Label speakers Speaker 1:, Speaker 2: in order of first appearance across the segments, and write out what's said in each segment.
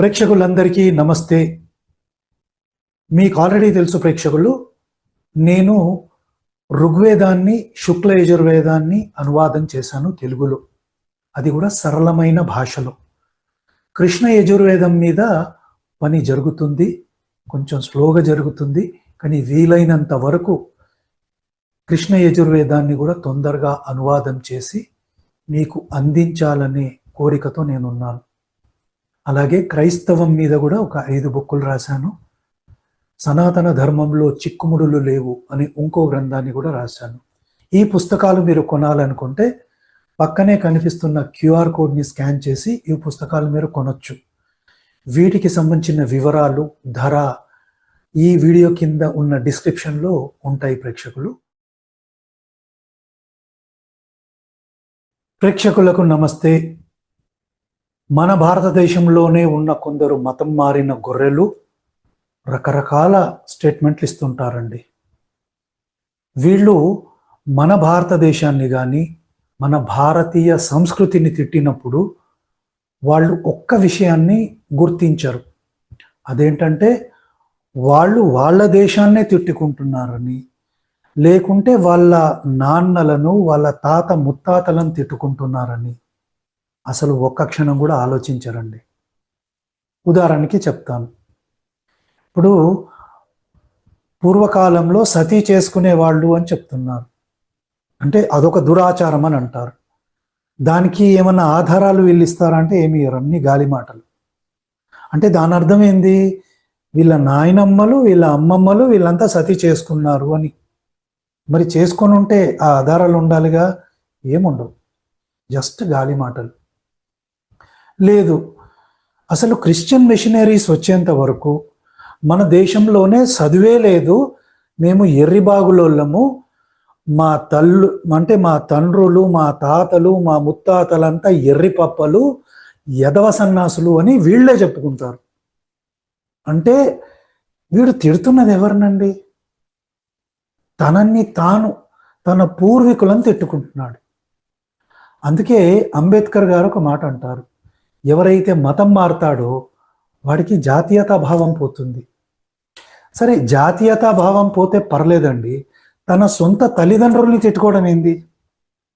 Speaker 1: ప్రేక్షకులందరికీ నమస్తే. మీకు ఆల్రెడీ తెలుసు ప్రేక్షకులు నేను ఋగ్వేదాన్ని శుక్ల యజుర్వేదాన్ని అనువాదం చేశాను తెలుగులో. అది కూడా సరళమైన భాషలో. కృష్ణ యజుర్వేదం మీద పని జరుగుతుంది కొంచెం స్లోగా జరుగుతుంది కానీ వీలైనంత వరకు కృష్ణ యజుర్వేదాన్ని కూడా తొందరగా అనువాదం చేసి మీకు అందించాలనే కోరికతో నేనున్నాను. అలాగే క్రైస్తవం మీద కూడా ఒక ఐదు బుక్కులు రాశాను. సనాతన ధర్మంలో చిక్కుముడులు లేవు అని ఇంకో గ్రంథాన్ని కూడా రాశాను. ఈ పుస్తకాలు మీరు కొనాలనుకుంటే పక్కనే కనిపిస్తున్న క్యూఆర్ కోడ్ని స్కాన్ చేసి ఈ పుస్తకాలు మీరు కొనొచ్చు. వీటికి సంబంధించిన వివరాలు ధర ఈ వీడియో కింద ఉన్న డిస్క్రిప్షన్లో ఉంటాయి ప్రేక్షకులు. ప్రేక్షకులకు నమస్తే. మన భారతదేశంలోనే ఉన్న కొందరు మతం మారిన గొర్రెలు రకరకాల స్టేట్మెంట్లు ఇస్తుంటారండి. వీళ్ళు మన భారతదేశాన్ని కానీ మన భారతీయ సంస్కృతిని తిట్టినప్పుడు వాళ్ళు ఒక్క విషయాన్ని గుర్తించరు. అదేంటంటే వాళ్ళు వాళ్ళ దేశాన్నే తిట్టుకుంటున్నారని లేకుంటే వాళ్ళ నాన్నలను వాళ్ళ తాత ముత్తాతలను తిట్టుకుంటున్నారని. అసలు ఒక్క క్షణం కూడా ఆలోచించరండి. ఉదాహరణకి చెప్తాను. ఇప్పుడు పూర్వకాలంలో సతీ చేసుకునే వాళ్ళు అని చెప్తున్నారు. అంటే అదొక దురాచారం అని అంటారు. దానికి ఏమన్నా ఆధారాలు వీళ్ళు అంటే ఏమి అన్ని గాలి మాటలు. అంటే దాని అర్థం ఏంది? వీళ్ళ నాయనమ్మలు వీళ్ళ అమ్మమ్మలు వీళ్ళంతా సతీ చేసుకున్నారు అని. మరి చేసుకొని ఉంటే ఆ ఆధారాలు ఉండాలిగా? ఏముండవు. జస్ట్ గాలి మాటలు. లేదు. అసలు క్రిస్టియన్ మిషనరీస్ వచ్చేంత వరకు మన దేశంలోనే చదివే లేదు. మేము ఎర్రిబాగులోళ్ళము మా తల్లు అంటే మా తండ్రులు మా తాతలు మా ముత్తాతలంతా ఎర్రి పప్పలు యదవ సన్నాసులు అని వీళ్ళే చెప్పుకుంటారు. అంటే వీడు తిడుతున్నది ఎవరినండి? తనని తాను తన పూర్వీకులను తిట్టుకుంటున్నాడు. అందుకే అంబేద్కర్ గారు ఒక మాట అంటారు. ఎవరైతే మతం మారుతాడో వాడికి జాతీయతా భావం పోతుంది. సరే జాతీయతా భావం పోతే పర్లేదండి. తన సొంత తల్లిదండ్రుల్ని తిట్టుకోవడం ఏంది?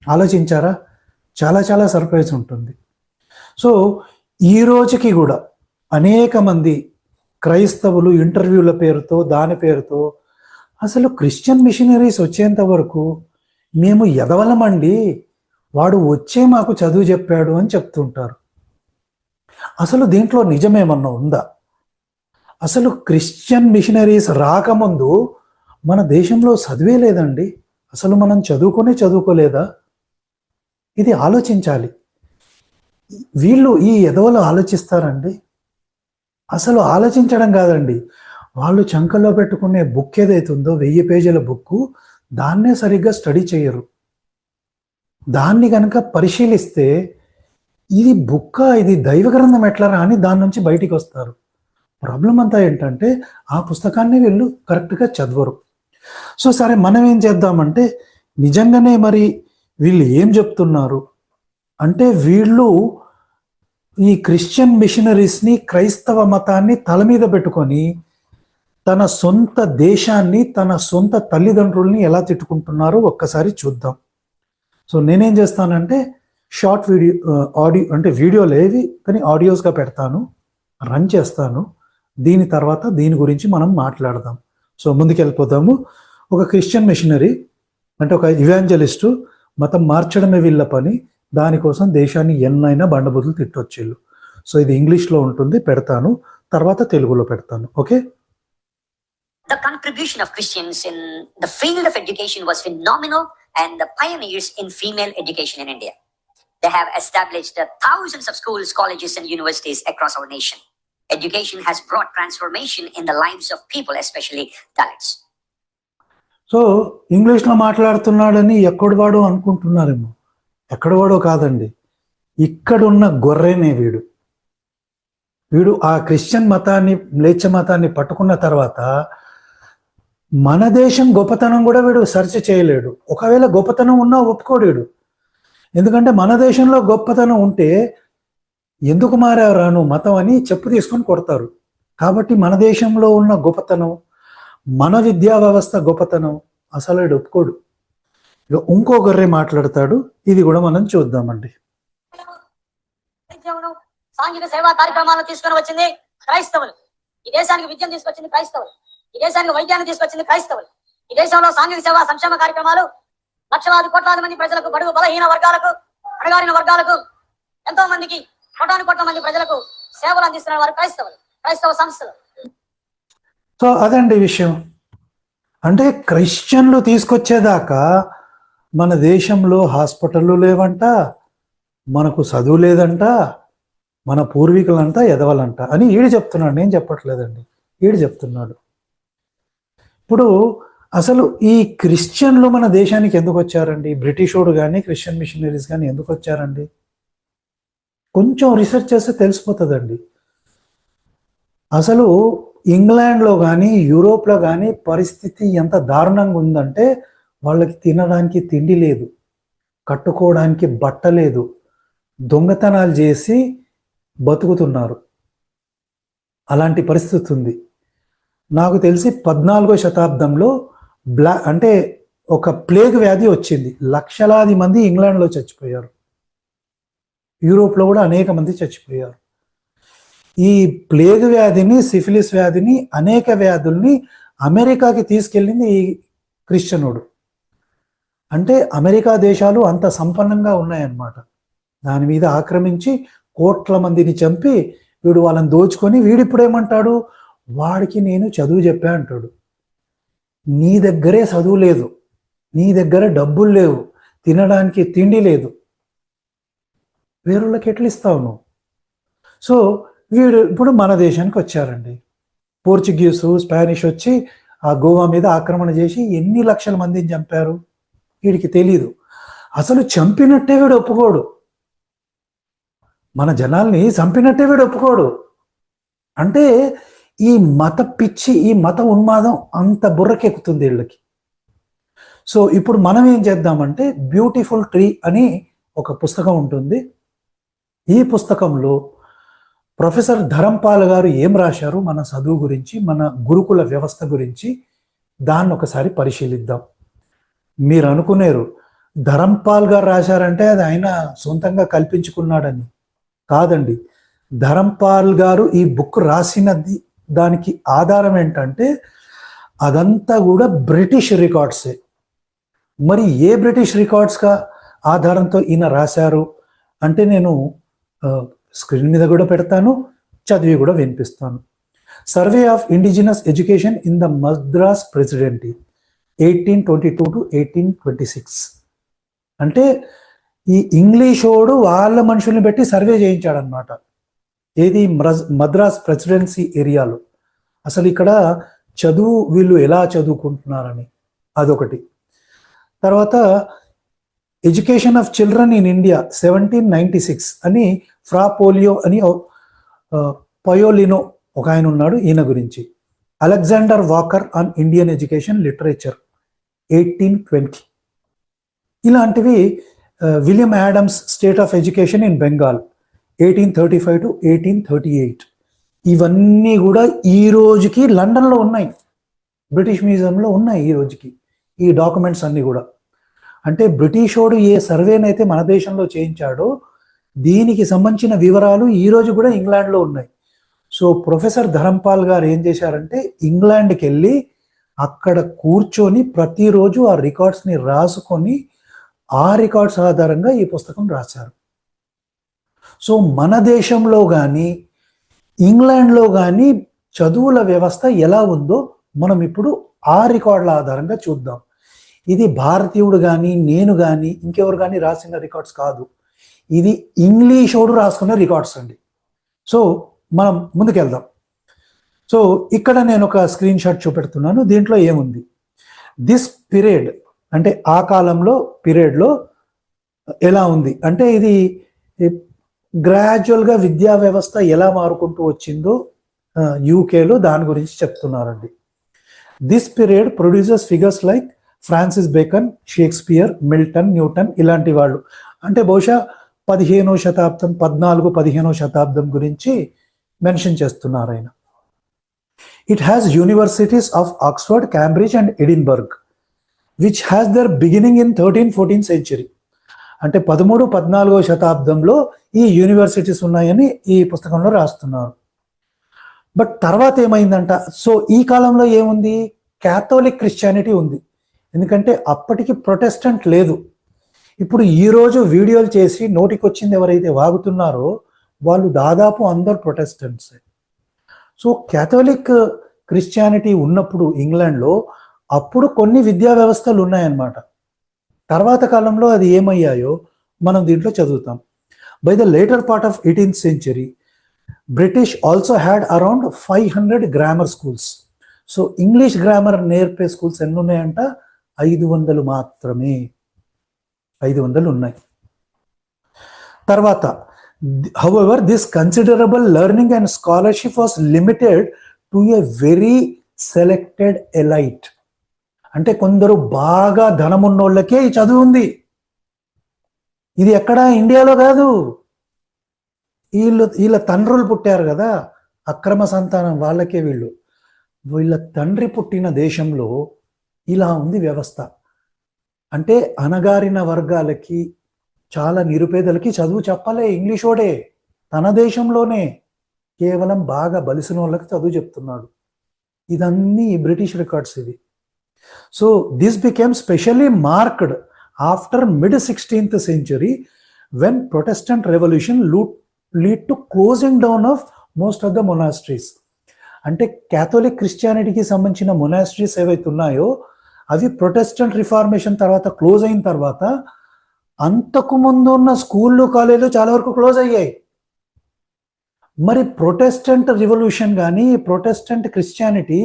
Speaker 1: ఆలోచించారా? చాలా చాలా సర్ప్రైజ్ ఉంటుంది. సో ఈ రోజుకి కూడా అనేక మంది క్రైస్తవులు ఇంటర్వ్యూల పేరుతో దాని పేరుతో అసలు క్రిస్టియన్ మిషనరీస్ వచ్చేంత వరకు మేము ఎదవలమండి. వాడు వచ్చే మాకు చదువు చెప్పాడు అని చెప్తుంటారు. అసలు దీంట్లో నిజమేమన్నా ఉందా? అసలు క్రిస్టియన్ మిషనరీస్ రాకముందు మన దేశంలో చదివే లేదండి. అసలు మనం చదువుకునే చదువుకోలేదా? ఇది ఆలోచించాలి. వీళ్ళు ఈ ఎదవలు ఆలోచిస్తారండి? అసలు ఆలోచించడం కాదండి. వాళ్ళు చంకలో పెట్టుకునే బుక్ ఏదైతుందో వెయ్యి పేజీల బుక్ దాన్నే సరిగ్గా స్టడీ చేయరు. దాన్ని కనుక పరిశీలిస్తే ఇది బుక్క ఇది దైవ గ్రంథం ఎట్లరా అని దాని నుంచి బయటికి వస్తారు. ప్రాబ్లం అంతా ఏంటంటే ఆ పుస్తకాన్ని వీళ్ళు కరెక్ట్గా చదవరు. సో సరే మనం ఏం చేద్దామంటే నిజంగానే మరి వీళ్ళు ఏం చెప్తున్నారు? అంటే వీళ్ళు ఈ క్రిస్టియన్ మిషనరీస్ని క్రైస్తవ మతాన్ని తల మీద పెట్టుకొని తన సొంత దేశాన్ని తన సొంత తల్లిదండ్రుల్ని ఎలా తిట్టుకుంటున్నారో ఒక్కసారి చూద్దాం. సో నేనేం చేస్తానంటే షార్ట్ వీడియో ఆడియో అంటే వీడియో లేవి కానీ ఆడియోస్గా పెడతాను రన్ చేస్తాను. దీని తర్వాత దీని గురించి మనం మాట్లాడదాం. సో ముందుకెళ్ళిపోతాము ఒక క్రిస్టియన్ మిషనరీ అంటే ఒక ఇవాంజలిస్టు మతం మార్చడమే వీళ్ళ పని. దానికోసం దేశాన్ని ఎన్నైనా బండబుద్ధులు తిట్టొచ్చిళ్ళు. సో ఇది ఇంగ్లీష్లో ఉంటుంది పెడతాను. తర్వాత తెలుగులో పెడతాను. Okay?
Speaker 2: The contribution of Christians in the field of education was phenomenal and the pioneers in female education in India. They have established thousands of schools, colleges, and universities across our nation. Education has brought transformation in the lives of people, especially Dalits.
Speaker 1: So ఇంగ్లీష్లో మాట్లాడుతున్నాడని ఎక్కడివాడో అనుకుంటున్నారేమో ఎక్కడవాడో కాదండి ఇక్కడున్న గొర్రెనే వీడు వీడు ఆ Christian మతాన్ని మ్లేచ్ఛ మతాన్ని పట్టుకున్న తర్వాత మన దేశం గొప్పతనం కూడా వీడు సెర్చ్ చేయలేడు ఒకవేళ గొప్పతనం ఉన్నా ఒప్పుకోడు వీడు ఎందుకంటే మన దేశంలో గొప్పతనం ఉంటే ఎందుకు మారావురా నువ్వు మతం అని చెప్పు తీసుకొని కొడతారు. కాబట్టి మన దేశంలో ఉన్న గొప్పతనం మన విద్యా వ్యవస్థ గొప్పతనం అసలు ఒప్పుకోడు. ఇక ఇంకో గొర్రె మాట్లాడతాడు. ఇది కూడా మనం చూద్దామండి.
Speaker 2: సాంఘిక సేవా కార్యక్రమాలను తీసుకొని వచ్చింది క్రైస్తవులు. ఈ దేశానికి విద్యను తీసుకొచ్చింది క్రైస్తవులు. ఈ దేశానికి వైద్యాన్ని తీసుకొచ్చింది క్రైస్తవులు. ఈ దేశంలో సాంఘిక సేవా సంక్షేమ కార్యక్రమాలు లక్షలాది కోట్లాది మంది ప్రజలకు బడుగు బలహీన వర్గాలకు అడగారిన వర్గాలకు ఎంతో మందికి కోటాను కోట్ల మంది ప్రజలకు సేవలు అందిస్తున్న వారు క్రైస్తవులు క్రైస్తవ సంస్థలు.
Speaker 1: సో అదండి విషయం. అంటే క్రిస్టియన్లు తీసుకొచ్చేదాకా మన దేశంలో హాస్పిటళ్ళు లేవంట మనకు చదువు లేదంట మన పూర్వీకులంతా ఎదవలంట అని ఈడు చెప్తున్నాడు. నేను చెప్పట్లేదండి. ఈడు చెప్తున్నాడు. ఇప్పుడు అసలు ఈ క్రిస్టియన్లు మన దేశానికి ఎందుకు వచ్చారండి? బ్రిటిషోడు కానీ క్రిస్టియన్ మిషనరీస్ కానీ ఎందుకు వచ్చారండి? కొంచెం రీసెర్చ్ చేస్తే తెలిసిపోతుందండి. అసలు ఇంగ్లాండ్లో కానీ యూరోప్లో కానీ పరిస్థితి ఎంత దారుణంగా ఉందంటే వాళ్ళకి తినడానికి తిండి లేదు కట్టుకోవడానికి బట్ట లేదు దొంగతనాలు చేసి బతుకుతున్నారు. అలాంటి పరిస్థితి ఉంది. నాకు తెలిసి పద్నాలుగో శతాబ్దంలో బ్లా అంటే ఒక ప్లేగ్ వ్యాధి వచ్చింది. లక్షలాది మంది ఇంగ్లాండ్లో చచ్చిపోయారు. యూరోప్లో కూడా అనేక మంది చచ్చిపోయారు. ఈ ప్లేగ్ వ్యాధిని సిఫిలిస్ వ్యాధిని అనేక వ్యాధుల్ని అమెరికాకి తీసుకెళ్ళింది ఈ క్రిస్టియనుడు. అంటే అమెరికా దేశాలు అంత సంపన్నంగా ఉన్నాయన్నమాట. దాని మీద ఆక్రమించి కోట్ల మందిని చంపి వీడు వాళ్ళని దోచుకొని వీడిప్పుడు ఏమంటాడు? వాడికి నేను చదువు చెప్పా అంటాడు. నీ దగ్గరే చదువు లేదు. నీ దగ్గర డబ్బులు లేవు. తినడానికి తిండి లేదు. వేరొళ్ళకి ఎట్లా ఇస్తావు నువ్వు? సో వీడు ఇప్పుడు మన దేశానికి వచ్చారండి. పోర్చుగీసు స్పానిష్ వచ్చి ఆ గోవా మీద ఆక్రమణ చేసి ఎన్ని లక్షల మందిని చంపారు? వీడికి తెలీదు. అసలు చంపినట్టే వీడు ఒప్పుకోడు. మన జనాల్ని చంపినట్టే వీడు ఒప్పుకోడు. అంటే ఈ మత పిచ్చి ఈ మత ఉన్మాదం అంత బుర్రకెక్కుతుంది వీళ్ళకి. సో ఇప్పుడు మనం ఏం చేద్దామంటే బ్యూటిఫుల్ ట్రీ అని ఒక పుస్తకం ఉంటుంది. ఈ పుస్తకంలో ప్రొఫెసర్ ధరంపాల్ గారు ఏం రాశారు? మన చదువు గురించి మన గురుకుల వ్యవస్థ గురించి దాన్ని ఒకసారి పరిశీలిద్దాం. మీరు అనుకునేరు ధరంపాల్ గారు రాశారంటే అది ఆయన సొంతంగా కల్పించుకున్నాడని. కాదండి ధరంపాల్ గారు ఈ బుక్ రాసినది దానికి ఆధారం ఏంటంటే అదంతా కూడా బ్రిటిష్ రికార్డ్సే. మరి ఏ బ్రిటిష్ రికార్డ్స్గా ఆధారంతో ఈయన రాశారు? అంటే నేను స్క్రీన్ మీద కూడా పెడతాను చదివి కూడా వినిపిస్తాను. Survey of indigenous education in the Madras presidency eighteen twenty two to eighteen twenty six అంటే ఈ ఇంగ్లీషోడు వాళ్ళ మనుషుల్ని పెట్టి సర్వే చేయించాడనమాట ఏది మద్రాస్ మద్రాస్ ప్రెసిడెన్సీ ఏరియాలో? అసలు ఇక్కడ చదువు వీళ్ళు ఎలా చదువుకుంటున్నారని అదొకటి. తర్వాత education of children in India seventeen ninety six అని ఫ్రా పోలియో అని పయోలినో ఒక ఆయన ఉన్నాడు ఈయన గురించి. Alexander Walker on Indian education literature eighteen twenty. ఇలాంటివి William Adams state of education in Bengal. Eighteen thirty five to eighteen thirty eight ఇవన్నీ కూడా ఈ రోజుకి లండన్లో ఉన్నాయి. బ్రిటిష్ మ్యూజియంలో ఉన్నాయి ఈ రోజుకి ఈ డాక్యుమెంట్స్ అన్నీ కూడా. అంటే బ్రిటిషోడు ఏ సర్వేనైతే మన దేశంలో చేయించాడో దీనికి సంబంధించిన వివరాలు ఈ రోజు కూడా ఇంగ్లాండ్లో ఉన్నాయి. సో ప్రొఫెసర్ ధరంపాల్ గారు ఏం చేశారంటే ఇంగ్లాండ్కి వెళ్ళి అక్కడ కూర్చొని ప్రతిరోజు ఆ రికార్డ్స్ని రాసుకొని ఆ రికార్డ్స్ ఆధారంగా ఈ పుస్తకం రాశారు. సో మన దేశంలో కానీ ఇంగ్లాండ్లో కానీ చదువుల వ్యవస్థ ఎలా ఉందో మనం ఇప్పుడు ఆ రికార్డుల ఆధారంగా చూద్దాం. ఇది భారతీయుడు కానీ నేను కానీ ఇంకెవరు కానీ రాసిన రికార్డ్స్ కాదు. ఇది ఇంగ్లీషోడు రాసుకున్న రికార్డ్స్ అండి. సో మనం ముందుకెళ్దాం. సో ఇక్కడ నేను ఒక స్క్రీన్ షాట్ చూపెడుతున్నాను దీంట్లో ఏముంది? దిస్ పీరియడ్ అంటే ఆ కాలంలో పీరియడ్లో ఎలా ఉంది? అంటే ఇది గ్రాడ్యువల్గా విద్యా వ్యవస్థ ఎలా మారుకుంటూ వచ్చిందో యూకేలో దాని గురించి చెప్తున్నారండి. This period producers figures like Francis Bacon Shakespeare Milton Newton ఇలాంటి వాళ్ళు. అంటే బహుశా పదిహేనో శతాబ్దం పద్నాలుగు పదిహేనో శతాబ్దం గురించి మెన్షన్ చేస్తున్నారు ఆయన. It has universities of Oxford Cambridge and Edinburgh which has their beginning in thirteen fourteen century అంటే పదమూడు పద్నాలుగో శతాబ్దంలో ఈ యూనివర్సిటీస్ ఉన్నాయని ఈ పుస్తకంలో రాస్తున్నారు. బట్ తర్వాత ఏమైందంట? సో ఈ కాలంలో ఏముంది? క్యాథోలిక్ క్రిస్టియానిటీ ఉంది. ఎందుకంటే అప్పటికి ప్రొటెస్టెంట్ లేదు. ఇప్పుడు ఈరోజు వీడియోలు చేసి నోటికి వచ్చింది ఎవరైతే వాగుతున్నారో వాళ్ళు దాదాపు అందరు ప్రొటెస్టెంట్స్. సో క్యాథోలిక్ క్రిస్టియానిటీ ఉన్నప్పుడు ఇంగ్లాండ్లో అప్పుడు కొన్ని విద్యా వ్యవస్థలు ఉన్నాయన్నమాట. తర్వాత కాలంలో అది ఏమయ్యాయో మనం దీంట్లో చదువుతాం. By the later part of eighteenth century British also had around five hundred grammar schools so English grammar నేర్పే స్కూల్స్ ఎన్ని ఉన్నాయంట ఐదు వందలు మాత్రమే. ఐదు వందలు ఉన్నాయి. తర్వాత however this considerable learning and scholarship was limited to a very selected elite అంటే కొందరు బాగా ధనమున్నోళ్ళకే ఈ చదువు ఉంది. ఇది ఎక్కడ? ఇండియాలో కాదు. వీళ్ళు వీళ్ళ తండ్రులు పుట్టారు కదా. అక్రమ సంతానం వాళ్ళకే వీళ్ళు. వీళ్ళ తండ్రి పుట్టిన దేశంలో ఇలా ఉంది వ్యవస్థ. అంటే అనగారిన వర్గాలకి చాలా నిరుపేదలకి చదువు చెప్పలే ఇంగ్లీషోడే. తన దేశంలోనే కేవలం బాగా బలిసిన వాళ్ళకి చదువు చెప్తున్నాడు. ఇదన్నీ బ్రిటిష్ రికార్డ్స్ ఇది so this became specially marked after mid sixteenth century when Protestant revolution loot lead to closing down of most of the monasteries అంటే క్యాథోలిక్ క్రిస్టియానిటీకి సంబంధించిన మొనాస్ట్రీస్ ఏవైతే ఉన్నాయో అవి ప్రొటెస్టెంట్ రిఫార్మేషన్ తర్వాత క్లోజ్ అయిన తర్వాత అంతకు ముందు ఉన్న స్కూళ్ళు కాలేజీలు చాలా వరకు క్లోజ్ అయ్యాయి. మరి ప్రొటెస్టెంట్ రివల్యూషన్ కానీ ప్రొటెస్టెంట్ క్రిస్టియానిటీ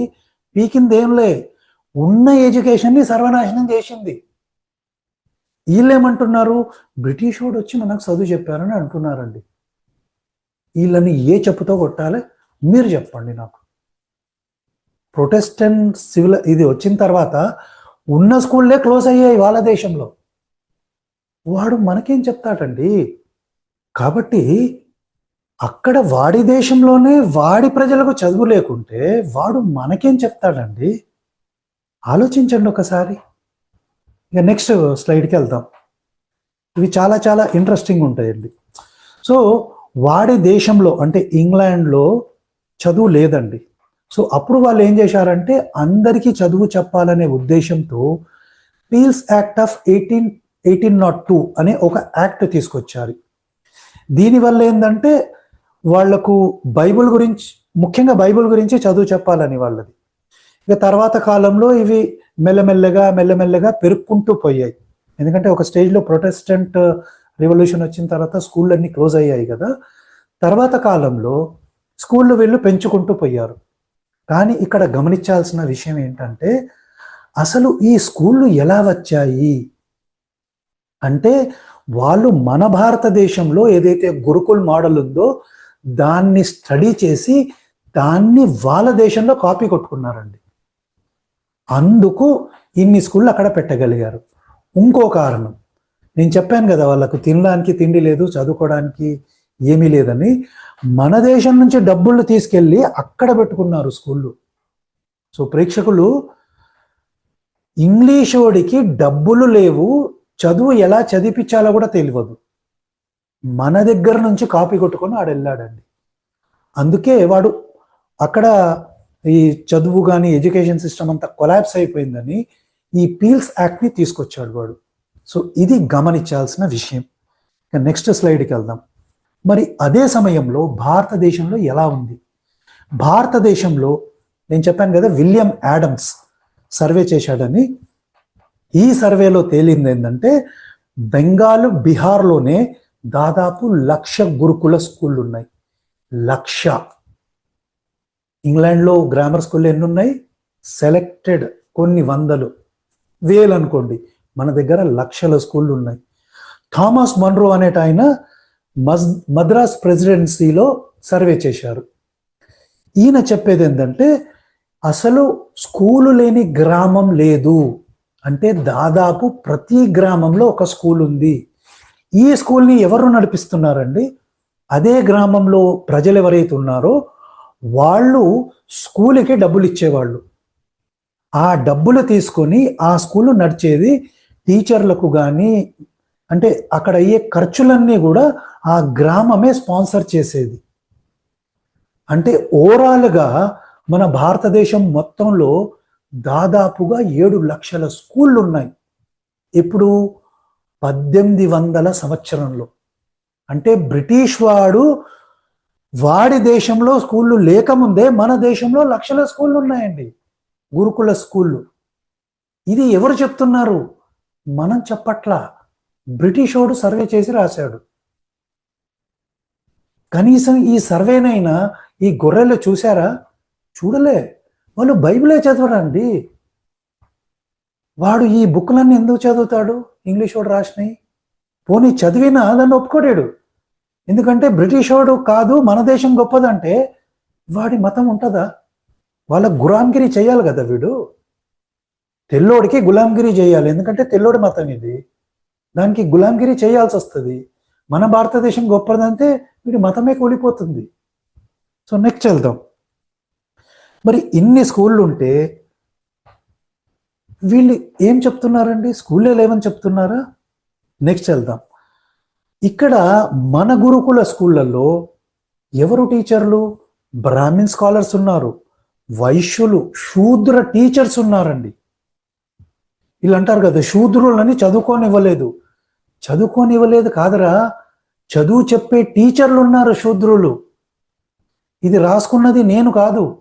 Speaker 1: పీకింది ఏం లే. ఉన్న ఎడ్యుకేషన్ని సర్వనాశనం చేసింది. వీళ్ళేమంటున్నారు? బ్రిటిష్ వాడు వచ్చి మనకు చదువు చెప్పారని అంటున్నారండి. వీళ్ళని ఏ చెప్పుతో కొట్టాలి? మీరు చెప్పండి నాకు. ప్రొటెస్టెంట్ సివిల్ ఇది వచ్చిన తర్వాత ఉన్న స్కూళ్ళే క్లోజ్ అయ్యాయి వాళ్ళ దేశంలో. వాడు మనకేం చెప్తాడండి? కాబట్టి అక్కడ వాడి దేశంలోనే వాడి ప్రజలకు చదువు లేకుంటే వాడు మనకేం చెప్తాడండి? ఆలోచించండి ఒకసారి. ఇక నెక్స్ట్ స్లైడ్కి వెళ్దాం. ఇవి చాలా చాలా ఇంట్రెస్టింగ్ ఉంటాయండి. సో వాడి దేశంలో అంటే ఇంగ్లాండ్లో చదువు లేదండి. సో అప్పుడు వాళ్ళు ఏం చేశారంటే అందరికీ చదువు చెప్పాలనే ఉద్దేశంతో Peel's act of eighteen eighteen nought two అనే ఒక యాక్ట్ తీసుకొచ్చారు. దీనివల్ల ఏంటంటే వాళ్ళకు బైబుల్ గురించి ముఖ్యంగా బైబుల్ గురించి చదువు చెప్పాలని వాళ్ళది. ఇక తర్వాత కాలంలో ఇవి మెల్లమెల్లగా మెల్లమెల్లగా పెరుక్కుంటూ పోయాయి. ఎందుకంటే ఒక స్టేజ్లో ప్రొటెస్టెంట్ రివల్యూషన్ వచ్చిన తర్వాత స్కూళ్ళన్నీ క్లోజ్ అయ్యాయి కదా. తర్వాత కాలంలో స్కూళ్ళు వీళ్ళు పెంచుకుంటూ పోయారు. కానీ ఇక్కడ గమనించాల్సిన విషయం ఏంటంటే అసలు ఈ స్కూళ్ళు ఎలా వచ్చాయి? అంటే వాళ్ళు మన భారతదేశంలో ఏదైతే గురుకుల్ మోడల్ ఉందో దాన్ని స్టడీ చేసి దాన్ని వాళ్ళ దేశంలో కాపీ కొట్టుకున్నారండి. అందుకు ఇన్ని స్కూళ్ళు అక్కడ పెట్టగలిగారు. ఇంకో కారణం. నేను చెప్పాను కదా వాళ్ళకు తినడానికి తిండి లేదు చదువుకోవడానికి ఏమీ లేదని. మన దేశం నుంచి డబ్బులు తీసుకెళ్ళి అక్కడ పెట్టుకున్నారు స్కూళ్ళు. సో ప్రేక్షకులు ఇంగ్లీష్ వాడికి డబ్బులు లేవు చదువు ఎలా చదివించాలో కూడా తెలియదు. మన దగ్గర నుంచి కాపీ కొట్టుకొని ఆడు వెళ్ళాడండి అందుకే వాడు అక్కడ ఈ చదువు కానీ ఎడ్యుకేషన్ సిస్టమ్ అంతా కొలాప్స్ అయిపోయిందని ఈ పీల్స్ యాక్ట్ని తీసుకొచ్చాడు వాడు. సో ఇది గమనించాల్సిన విషయం. ఇక నెక్స్ట్ స్లైడ్కి వెళ్దాం. మరి అదే సమయంలో భారతదేశంలో ఎలా ఉంది? భారతదేశంలో నేను చెప్పాను కదా విలియం యాడమ్స్ సర్వే చేశాడని. ఈ సర్వేలో తేలింది ఏంటంటే బెంగాల్ బీహార్లోనే దాదాపు లక్ష గురుకుల స్కూళ్ళు ఉన్నాయి లక్ష. ఇంగ్లాండ్లో గ్రామర్ స్కూళ్ళు ఎన్ని ఉన్నాయి సెలెక్టెడ్ కొన్ని వందలు. వేలు అనుకోండి. మన దగ్గర లక్షల స్కూళ్ళు ఉన్నాయి. థామస్ మన్రో అనేట ఆయన మజ్ మద్రాస్ ప్రెసిడెన్సీలో సర్వే చేశారు. ఈయన చెప్పేది ఏంటంటే అసలు స్కూలు లేని గ్రామం లేదు. అంటే దాదాపు ప్రతి గ్రామంలో ఒక స్కూల్ ఉంది. ఈ స్కూల్ని ఎవరు నడిపిస్తున్నారండి? అదే గ్రామంలో ప్రజలు ఎవరైతే ఉన్నారో వాళ్ళు స్కూల్కి డబ్బులు ఇచ్చేవాళ్ళు. ఆ డబ్బులు తీసుకొని ఆ స్కూల్ నడిచేది టీచర్లకు కానీ అంటే అక్కడ అయ్యే ఖర్చులన్నీ కూడా ఆ గ్రామమే స్పాన్సర్ చేసేది. అంటే ఓవరాల్గా మన భారతదేశం మొత్తంలో దాదాపుగా ఏడు లక్షల స్కూళ్ళు ఉన్నాయి ఇప్పుడు పద్దెనిమిది వందల సంవత్సరంలో. అంటే బ్రిటిష్ వాడు వాడి దేశంలో స్కూళ్ళు లేకముందే మన దేశంలో లక్షల స్కూళ్ళు ఉన్నాయండి గురుకుల స్కూళ్ళు. ఇది ఎవరు చెప్తున్నారు? మనం చెప్పట్లా. బ్రిటిష్ వాడు సర్వే చేసి రాశాడు. కనీసం ఈ సర్వేనైనా ఈ గొర్రెలు చూసారా చూడలే. వాళ్ళు బైబిలే చదవడండి వాడు ఈ బుక్లన్నీ ఎందుకు చదువుతాడు? ఇంగ్లీష్ వాడు రాసినాయి. పోనీ చదివినా దాన్ని ఒప్పుకోడాడు. ఎందుకంటే బ్రిటిష్ వాడు కాదు మన దేశం గొప్పదంటే వాడి మతం ఉంటుందా? వాళ్ళ గులాంగిరి చేయాలి కదా వీడు? తెల్లోడికి గులాంగిరి చేయాలి. ఎందుకంటే తెల్లోడి మతం ఇది. దానికి గులాంగిరి చేయాల్సి వస్తుంది. మన భారతదేశం గొప్పదంటే వీడి మతమే కూలిపోతుంది. సో నెక్స్ట్ వెళ్దాం. మరి ఇన్ని స్కూళ్ళు ఉంటే వీళ్ళు ఏం చెప్తున్నారండి? స్కూల్లో లేవని చెప్తున్నారా? నెక్స్ట్ వెళ్దాం. ఇక్కడ మన గురుకుల స్కూళ్ళల్లో ఎవరు టీచర్లు? బ్రాహ్మిన్ స్కాలర్స్ ఉన్నారు వైశ్యులు శూద్ర టీచర్స్ ఉన్నారండి. వీళ్ళు అంటారు కదా శూద్రులని చదువుకోనివ్వలేదు. చదువుకోనివ్వలేదు కాదరా చదువు చెప్పే టీచర్లు ఉన్నారు శూద్రులు. ఇది రాసుకున్నది నేను కాదు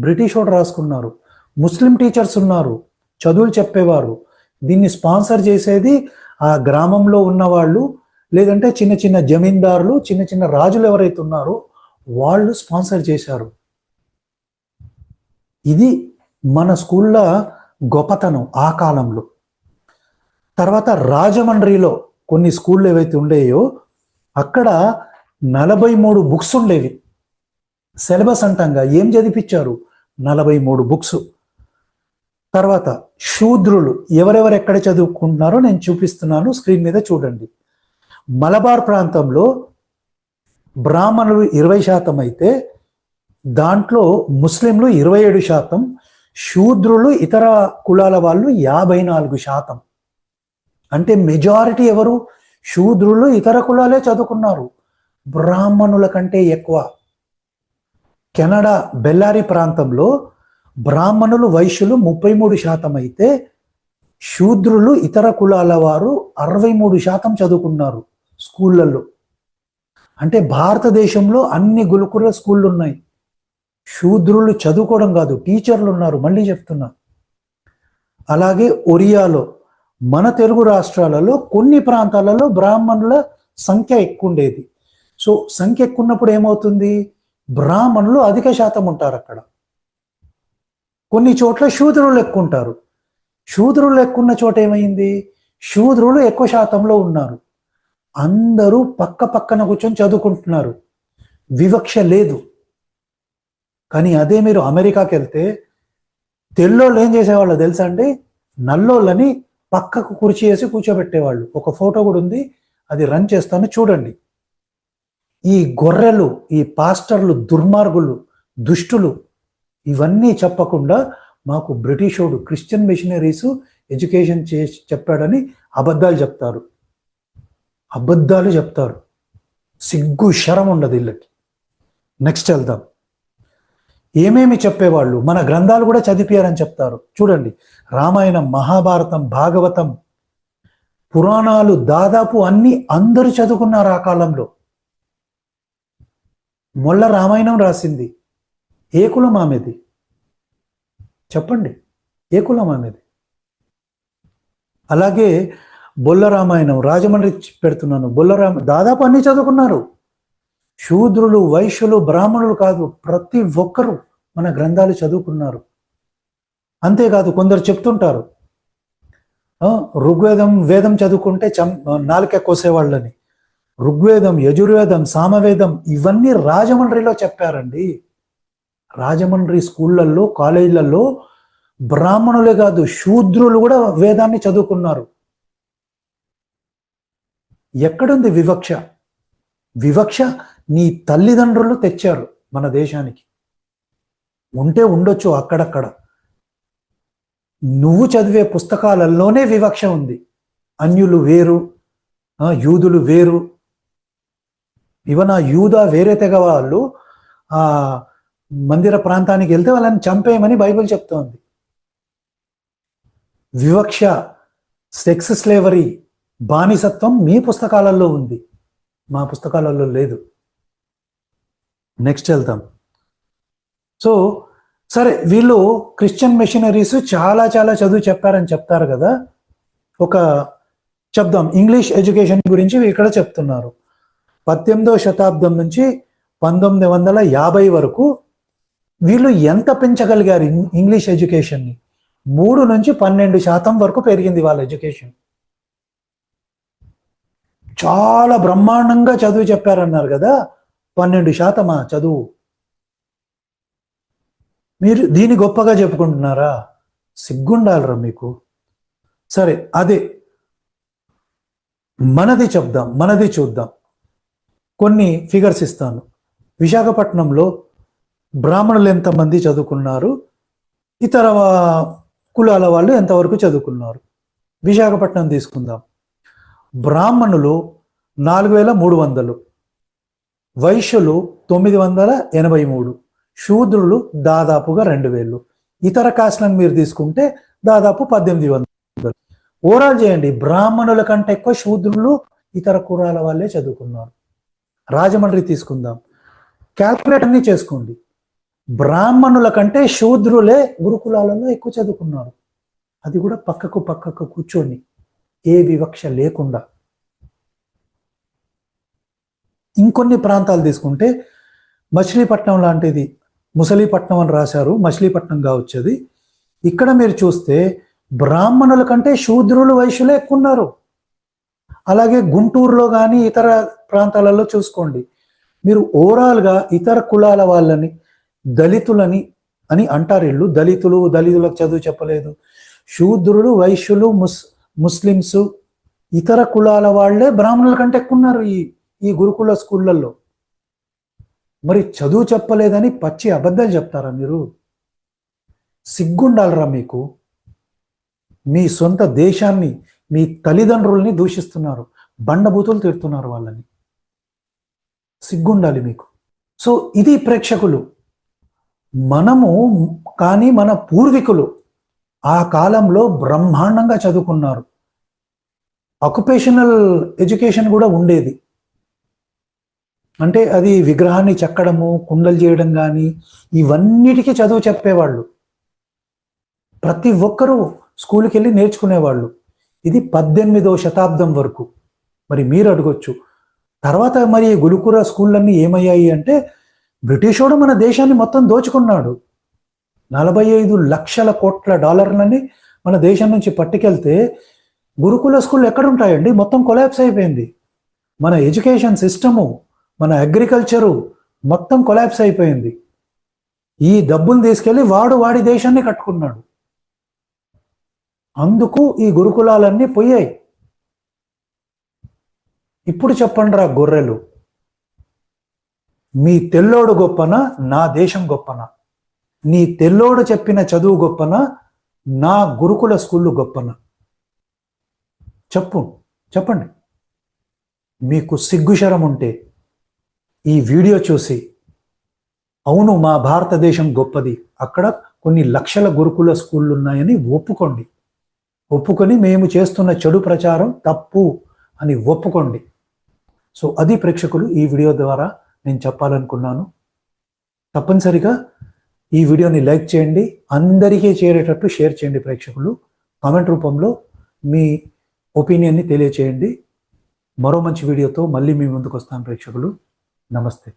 Speaker 1: బ్రిటిష్ వాడు రాసుకున్నారు. ముస్లిం టీచర్స్ ఉన్నారు చదువులు చెప్పేవారు. దీన్ని స్పాన్సర్ చేసేది ఆ గ్రామంలో ఉన్నవాళ్ళు లేదంటే చిన్న చిన్న జమీందారులు చిన్న చిన్న రాజులు ఎవరైతే ఉన్నారో వాళ్ళు స్పాన్సర్ చేశారు. ఇది మన స్కూళ్ళ గొప్పతనం ఆ కాలంలో. తర్వాత రాజమండ్రిలో కొన్ని స్కూళ్ళు ఏవైతే ఉండేయో అక్కడ నలభై మూడు బుక్స్ ఉండేవి. సిలబస్ అంటంగా ఏం చదివించారు నలభై మూడు బుక్స్. తర్వాత శూద్రులు ఎవరెవరు ఎక్కడ చదువుకుంటున్నారో నేను చూపిస్తున్నాను స్క్రీన్ మీద చూడండి. మలబార్ ప్రాంతంలో బ్రాహ్మణులు ఇరవై శాతం అయితే దాంట్లో ముస్లింలు ఇరవై ఏడు శాతం శూద్రులు ఇతర కులాల వాళ్ళు యాభై నాలుగు శాతం. అంటే మెజారిటీ ఎవరు? శూద్రులు ఇతర కులాలే చదువుకున్నారు. బ్రాహ్మణుల కంటే ఎక్కువ. కెనడా బెల్లారి ప్రాంతంలో బ్రాహ్మణులు వైశ్యులు ముప్పై మూడు శాతం అయితే శూద్రులు ఇతర కులాల వారు అరవై మూడు శాతం చదువుకున్నారు. స్కూళ్ళల్లో. అంటే భారతదేశంలో అన్ని గురుకుల స్కూళ్ళు ఉన్నాయి శూద్రులు చదువుకోవడం కాదు టీచర్లు ఉన్నారు మళ్ళీ చెప్తున్నా. అలాగే ఒరియాలో మన తెలుగు రాష్ట్రాలలో కొన్ని ప్రాంతాలలో బ్రాహ్మణుల సంఖ్య ఎక్కువ ఉండేది సో సంఖ్య ఎక్కువ ఉన్నప్పుడు ఏమవుతుంది? బ్రాహ్మణులు అధిక శాతం ఉంటారు అక్కడ. కొన్ని చోట్ల శూద్రులు ఎక్కువ ఉంటారు శూద్రులు ఎక్కువ ఉన్న చోట ఏమైంది? శూద్రులు ఎక్కువ శాతంలో ఉన్నారు. అందరూ పక్క పక్కన కూర్చొని చదువుకుంటున్నారు. వివక్ష లేదు. కానీ అదే మీరు అమెరికాకి వెళ్తే తెల్లోళ్ళు ఏం చేసేవాళ్ళు తెలుసా అండి? నల్లోళ్ళని పక్కకు కుర్చీ వేసి కూర్చోబెట్టేవాళ్ళు. ఒక ఫోటో కూడా ఉంది. అది రన్ చేస్తాను చూడండి. ఈ గొర్రెలు ఈ పాస్టర్లు దుర్మార్గులు దుష్టులు ఇవన్నీ చెప్పకుండా మాకు బ్రిటిషోడు క్రిస్టియన్ మిషనరీస్ ఎడ్యుకేషన్ చేసి చెప్పాడని అబద్ధాలు చెప్తారు. అబద్ధాలు చెప్తారు. సిగ్గు శరం ఉండదు వీళ్ళకి నెక్స్ట్ వెళ్దాం. ఏమేమి చెప్పేవాళ్ళు? మన గ్రంథాలు కూడా చదివారని చెప్తారు. చూడండి. రామాయణం మహాభారతం భాగవతం పురాణాలు దాదాపు అన్ని అందరూ చదువుకున్నారు ఆ కాలంలో. మొల్ల రామాయణం రాసింది. ఏ కులం ఆమెది? చెప్పండి. ఏ కులం ఆమెది? అలాగే బొల్ల రామాయణం రాజమండ్రి పెడుతున్నాను. బొల్లరామ దాదాపు అన్ని చదువుకున్నారు. శూద్రులు వైశ్యులు బ్రాహ్మణులు కాదు ప్రతి ఒక్కరూ మన గ్రంథాలు చదువుకున్నారు. అంతేకాదు కొందరు చెప్తుంటారు ఋగ్వేదం వేదం చదువుకుంటే చం నాలుక కోసేవాళ్ళని. ఋగ్వేదం యజుర్వేదం సామవేదం ఇవన్నీ రాజమండ్రిలో చెప్పారండి. రాజమండ్రి స్కూళ్ళల్లో కాలేజీలలో బ్రాహ్మణులే కాదు శూద్రులు కూడా వేదాన్ని చదువుకున్నారు. ఎక్కడుంది వివక్ష? వివక్ష నీ తల్లిదండ్రులు తెచ్చారు మన దేశానికి. ఉంటే ఉండొచ్చు అక్కడక్కడ. నువ్వు చదివే పుస్తకాలలోనే వివక్ష ఉంది. అన్యులు వేరు యూదులు వేరు. ఇవన్న యూద వేరే తెగ వాళ్ళు ఆ మందిర ప్రాంతానికి వెళ్తే వాళ్ళని చంపేయమని బైబిల్ చెప్తోంది. వివక్ష సెక్స్ స్లేవరీ బానిసత్వం మీ పుస్తకాలలో ఉంది. మా పుస్తకాలలో లేదు. నెక్స్ట్ వెళ్తాం. సో సరే వీళ్ళు క్రిస్టియన్ మిషనరీస్ చాలా చాలా చదువు చెప్పారని చెప్తారు కదా. ఒక చెప్దాం. ఇంగ్లీష్ ఎడ్యుకేషన్ గురించి ఇక్కడ చెప్తున్నారు. పద్దెనిమిదవ శతాబ్దం నుంచి పంతొమ్మిది వందల యాభై వరకు వీళ్ళు ఎంత పెంచగలిగారు ఇంగ్లీష్ ఎడ్యుకేషన్ని మూడు నుంచి పన్నెండు శాతం వరకు పెరిగింది వాళ్ళ ఎడ్యుకేషన్ చాలా బ్రహ్మాండంగా చదువు చెప్పారన్నారు కదా? పన్నెండు శాతమా చదువు? మీరు దీన్ని గొప్పగా చెప్పుకుంటున్నారా? సిగ్గుండాలరా మీకు. సరే అదే. మనది చెప్దాం మనది చూద్దాం. కొన్ని ఫిగర్స్ ఇస్తాను. విశాఖపట్నంలో బ్రాహ్మణులు ఎంతమంది చదువుకున్నారు? ఇతర కులాల వాళ్ళు ఎంతవరకు చదువుకున్నారు? విశాఖపట్నం తీసుకుందాం. బ్రాహ్మణులు నాలుగు వేల మూడు వందలు వైశ్యులు తొమ్మిది వందల ఎనభై మూడు శూద్రులు దాదాపుగా రెండు వేలు. ఇతర కాస్ట్లను మీరు తీసుకుంటే దాదాపు పద్దెనిమిది వందలు. ఓవరాల్ చేయండి బ్రాహ్మణుల కంటే ఎక్కువ శూద్రులు ఇతర కురాల వాళ్ళే చదువుకున్నారు. రాజమండ్రి తీసుకుందాం. క్యాల్కులేట్ అన్ని చేసుకోండి. బ్రాహ్మణుల కంటే శూద్రులే గురుకులాలలో ఎక్కువ చదువుకున్నారు. అది కూడా పక్కకు పక్కకు కూర్చొని ఏ వివక్ష లేకుండా. ఇంకొన్ని ప్రాంతాలు తీసుకుంటే మచిలీపట్నం లాంటిది ముసలిపట్నం అని రాశారు మచిలీపట్నం కావచ్చది ఇక్కడ మీరు చూస్తే బ్రాహ్మణుల కంటే శూద్రులు వైశ్యులే ఎక్కువ ఉన్నారు అలాగే గుంటూరులో కానీ ఇతర ప్రాంతాలలో చూసుకోండి. మీరు ఓవరాల్గా ఇతర కులాల వాళ్ళని దళితులని అని అంటారు వీళ్ళు. దళితులు దళితులకు చదువు చెప్పలేదు. శూద్రులు వైశ్యులు ముస్ ముస్లిమ్స్ ఇతర కులాల వాళ్ళే బ్రాహ్మణుల కంటే ఎక్కువ ఉన్నారు ఈ ఈ గురుకుల స్కూళ్ళల్లో. మరి చదువు చెప్పలేదని పచ్చి అబద్ధాలు చెప్తారా మీరు? సిగ్గుండాలరా మీకు? మీ సొంత దేశాన్ని మీ తల్లిదండ్రుల్ని దూషిస్తున్నారు బండబూతులు తిడుతున్నారు వాళ్ళని. సిగ్గుండాలి మీకు. సో ఇది ప్రేక్షకులు. మనము కానీ మన పూర్వీకులు ఆ కాలంలో బ్రహ్మాండంగా చదువుకున్నారు. ఆక్యుపేషనల్ ఎడ్యుకేషన్ కూడా ఉండేది. అంటే అది విగ్రహాన్ని చెక్కడము కుండలు చేయడం కానీ ఇవన్నిటికీ చదువు చెప్పేవాళ్ళు. ప్రతి ఒక్కరూ స్కూల్కి వెళ్ళి నేర్చుకునేవాళ్ళు. ఇది పద్దెనిమిదవ శతాబ్దం వరకు. మరి మీరు అడగొచ్చు. తర్వాత మరి ఈ గురుకుల స్కూళ్ళన్నీ ఏమయ్యాయి అంటే బ్రిటిషోడు మన దేశాన్ని మొత్తం దోచుకున్నాడు. నలభై ఐదు లక్షల కోట్ల డాలర్లని మన దేశం నుంచి పట్టుకెళ్తే గురుకుల స్కూల్ ఎక్కడ ఉంటాయండి మొత్తం కొలాప్స్ అయిపోయింది. మన ఎడ్యుకేషన్ సిస్టము మన అగ్రికల్చరు మొత్తం కొలాప్స్ అయిపోయింది. ఈ డబ్బులు తీసుకెళ్ళి వాడు వాడి దేశాన్ని కట్టుకున్నాడు. అందుకు ఈ గురుకులాలన్నీ పోయాయి. ఇప్పుడు చెప్పండి రా గొర్రెలు. మీ తెల్లోడు గొప్పన? నా దేశం గొప్పన? నీ తెల్లోడు చెప్పిన చదువు గొప్పన? నా గురుకుల స్కూళ్ళు గొప్పన? చెప్పు చెప్పండి. మీకు సిగ్గుశరం ఉంటే ఈ వీడియో చూసి అవును మా భారతదేశం గొప్పది. అక్కడ కొన్ని లక్షల గురుకుల స్కూళ్ళు ఉన్నాయని ఒప్పుకోండి. ఒప్పుకొని మేము చేస్తున్న చెడు ప్రచారం తప్పు అని ఒప్పుకోండి. సో అది ప్రేక్షకులు ఈ వీడియో ద్వారా నేను చెప్పాలనుకున్నాను. తప్పనిసరిగా ఈ వీడియోని లైక్ చేయండి అందరికీ చేరేటట్టు షేర్ చేయండి ప్రేక్షకులు. కామెంట్ రూపంలో మీ ఒపీనియన్ని తెలియచేయండి. మరో మంచి వీడియోతో మళ్ళీ మీ ముందుకు వస్తాను ప్రేక్షకులు. నమస్తే.